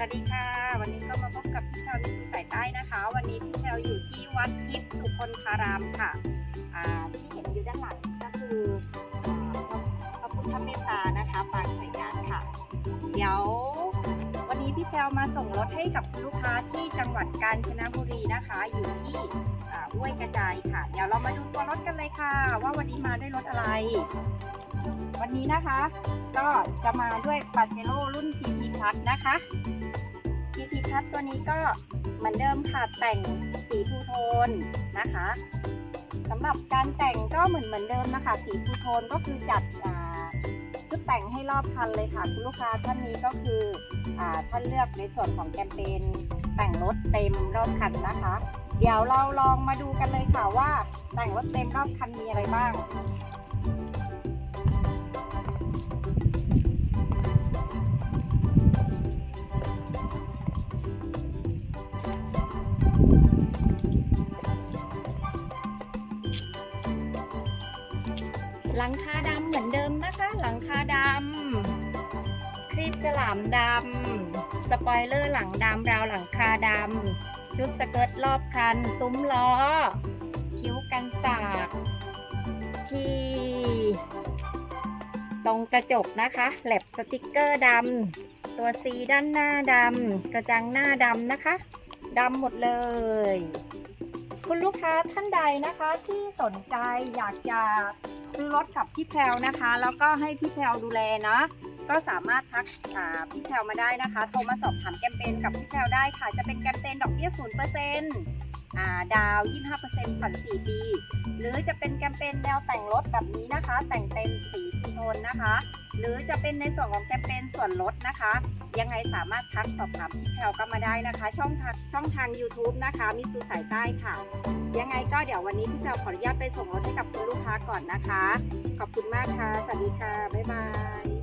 สวัสดีค่ะ วันนี้ก็มาพบกับพี่แพลวิสุสายใต้นะคะ วันนี้พี่แพลวอยู่ที่วัดทิพย์สุคนธารามค่ะอ่าที่เห็นอยู่ด้านหลังก็คือพระพุทธเมตตานะคะปางสายญาติค่ะ เดี๋ยว แพลวมาส่งรถให้กับลูกค้าที่จังหวัดกาญจนบุรีนะคะ อยู่ที่อ้วยกระจายค่ะ เดี๋ยวเรามาดูตัวรถกันเลยค่ะ ว่าวันนี้มาด้วยรถอะไร วันนี้นะคะ ก็จะมาด้วยปาเจโร่รุ่น GT Plus นะคะ GT Plus ตัวนี้ก็เหมือนเดิมค่ะแต่งสีทูโทนนะคะสำหรับการแต่งก็เหมือนเหมือนเดิมนะคะ สีทูโทนก็คือจัดอ่า ชุดแต่งให้รอบคันเลยค่ะ คุณลูกค้าท่านนี้ก็คืออท่านเลือกในส่วนของแคมเปญแต่งรถเต็มรอบคันนะคะ เดี๋ยวเราลองมาดูกันเลยค่ะว่าแต่งรถเต็มรอบคันมีอะไรบ้างหลังคาดำเหมือนเดิมนะคะ หลังคา ฉลามดำ สปอยเลอร์หลังดำราวหลังคาดำ ชุดสเกิร์ตรอบคัน ซุ้มล้อ คิ้วกันสาดที่ตรงกระจกนะคะ แลบสติกเกอร์ดำ ตัวซีด้านหน้าดำ กระจังหน้าดำนะคะดำหมดเลย คุณลูกค้าท่านใดนะคะที่สนใจอยากจะซื้อรถกับพี่แพลวนะคะ แล้วก็ให้พี่แพลวดูแลนะ ก็สามารถทักอ่าพี่แพลวมาได้นะคะ โทรมาสอบถามแคมเปญกับพี่แพลวได้ค่ะ จะเป็นแคมเปญดอกเบี้ย0%อ่าดาว 25%ผ่อน 4 ปี หรือจะเป็นแคมเปญแนวแต่งรถแบบนี้นะคะ แต่งเต็มสีทูโทนนะคะ หรือจะเป็นในส่วนของแคมเปญส่วนลดนะคะ ยังไงสามารถทักสอบถามพี่แพลวก็มาได้นะคะ ช่องทางช่องทาง YouTube นะคะ มิสูสายใต้ค่ะ ยังไงก็เดี๋ยววันนี้พี่แพลวขออนุญาตไปส่งรถให้กับคุณลูกค้าก่อนนะคะ ขอบคุณมากค่ะ สวัสดีค่ะ บ๊ายบาย